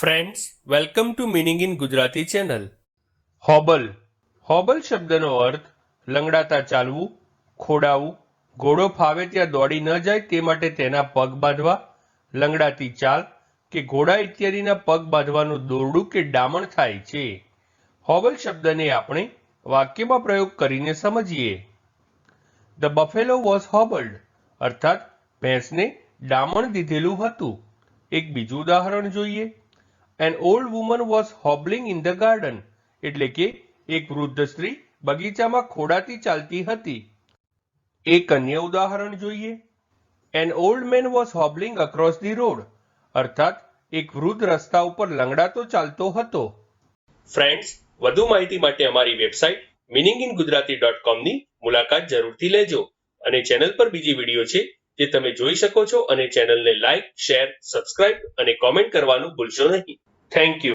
Friends welcome to meaning in Gujarati channel hobble. Hobble શબ્દનો અર્થ લંગડાતા ચાલવું, ખોડાવું, ઘોડો ફાવે ત્યાં દોડી ન જાય તે માટે તેના પગ બાંધવા, લંગડાતી ચાલ કે ઘોડા ઇત્યાદિના પગ બાંધવાનું દોરડું કે ડામણ થાય છે. હોબલ શબ્દને આપણે વાક્યમાં પ્રયોગ કરીને સમજીએ. ધ બફેલો વોઝ હોબલ્ડ અર્થાત ભેંસને ડામણ દીધેલું હતું. એક બીજું ઉદાહરણ જોઈએ. An old woman was hobbling in the garden એટલે કે એક વૃદ્ધ સ્ત્રી બગીચામાં ખોડાતી ચાલતી હતી. એક અન્ય ઉદાહરણ જોઈએ. An old man was hobbling across the road અર્થાત, એક વૃદ્ધ રસ્તા ઉપર લંગડાતો ચાલતો હતો. ફ્રેન્ડ્સ વધુ માહિતી માટે અમારી website meaning in Gujarati dot કોમની મુલાકાત જરૂરથી લેજો. અને ચેનલ પર બીજી વીડિયો છે જે તમે જોઈ શકો છો અને ચેનલને લાઇક શેર સબસ્ક્રાઇબ અને કોમેન્ટ કરવાનું ભૂલશો નહીં. thank you.